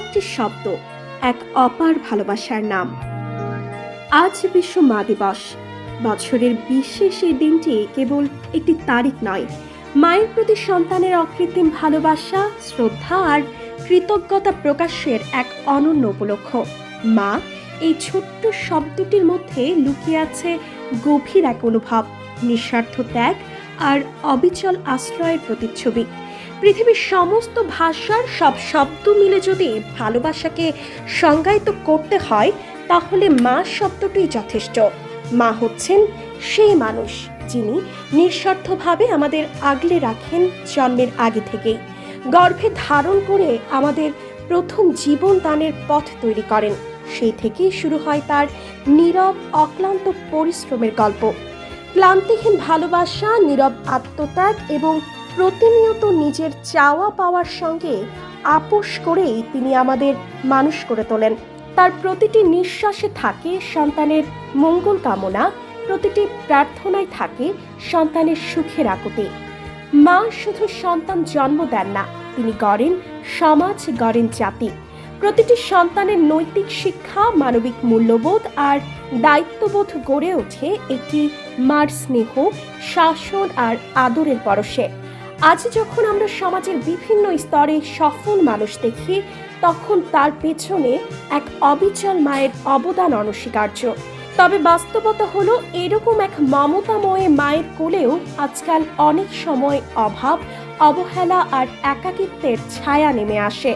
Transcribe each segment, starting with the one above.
একটি শব্দ, এক অপার ভালোবাসার নাম। আজ বিশ্ব মা দিবস। বছরের বিশেষ এই দিনটি কেবল একটি তারিখ নয়, মায়ের প্রতি সন্তানের অকৃত্রিম ভালোবাসা, শ্রদ্ধা আর কৃতজ্ঞতা প্রকাশের এক অনন্য উপলক্ষ। মা, এই ছোট্ট শব্দটির মধ্যে লুকিয়ে আছে গভীর এক অনুভব, নিঃস্বার্থ ত্যাগ আর অবিচল আশ্রয়ের প্রতিচ্ছবি। পৃথিবীর সমস্ত ভাষার সব শব্দ মিলে যদি ভালোবাসাকে সংজ্ঞায়িত করতে হয়, তাহলে মা শব্দটি যথেষ্ট। মা হচ্ছেন সেই মানুষ যিনি নিঃস্বার্থভাবে আমাদের আগলে রাখেন জন্মের আগে থেকেই। গর্ভে ধারণ করে আমাদের প্রথম জীবন দানের পথ তৈরি করেন। সেই থেকেই শুরু হয় তার নীরব, অক্লান্ত পরিশ্রমের গল্প। ক্লান্তিহীন ভালোবাসা, নীরব আত্মত্যাগ এবং প্রতিনিয়ত নিজের চাওয়া পাওয়ার সঙ্গে আপোষ করেই তিনি আমাদের মানুষ করে তোলেন। তার প্রতিটি নিঃশ্বাসে থাকে সন্তানের মঙ্গল কামনা, প্রতিটি প্রার্থনায় থাকে সন্তানের সুখের আকুতি। মা শুধু সন্তান জন্ম দেন না, তিনি গড়েন, সমাজ গড়েন জাতি। প্রতিটি সন্তানের নৈতিক শিক্ষা, মানবিক মূল্যবোধ আর দায়িত্ববোধ গড়ে ওঠে একটি মার স্নেহ, শাসন আর আদরের পরশে। আজ যখন আমরা সমাজের বিভিন্ন স্তরে সফল মানুষ দেখি, তখন তার পেছনে এক অবিচল মায়ের অবদান অনস্বীকার্য। তবে বাস্তবতা হলো এরকম এক মমতাময় মায়ের কোলেও আজকাল অনেক সময় অভাব, অবহেলা আর একাকিত্বের ছায়া নেমে আসে।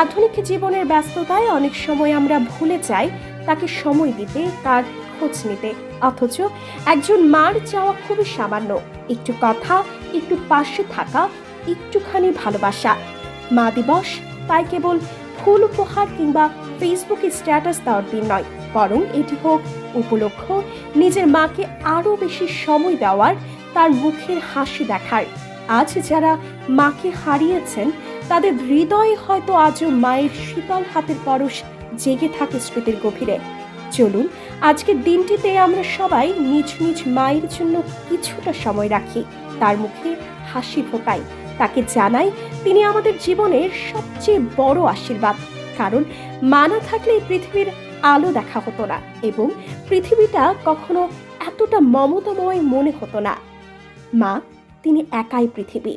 আধুনিক জীবনের ব্যস্ততায় অনেক সময় আমরা ভুলে যাই, তাকে সময় দিতে তার খোঁজ নিতে অথচ একজন মার চাওয়া খুবই সামান্য। একটু কথা, একটু পাশে থাকা, একটুখানি ভালোবাসা। মা দিবস তাই কেবল ফুল উপহার কিংবা ফেসবুকে স্ট্যাটাস দেওয়ার দিন নয়, বরং এটি হোক উপলক্ষ নিজের মাকে আরও বেশি সময় দেওয়ার, তার মুখের হাসি দেখার। আজ যারা মাকে হারিয়েছেন, তাদের হৃদয়ে হয়তো আজও মায়ের শীতল হাতের পরশ জেগে থাকে স্মৃতির গভীরে। চলুন আজকের দিনটিতে আমরা সবাই নিজ নিজ মায়ের জন্য কিছুটা সময় রাখি। তার মুখে হাসি ফোটাই। তাকে জানাই তিনি আমাদের জীবনের সবচেয়ে বড় আশীর্বাদ। কারণ মা না থাকলে পৃথিবীর আলো দেখা হতো না এবং পৃথিবীটা কখনো এতটা মমতাময় মনে হতো না। মা, তিনি একাই পৃথিবী।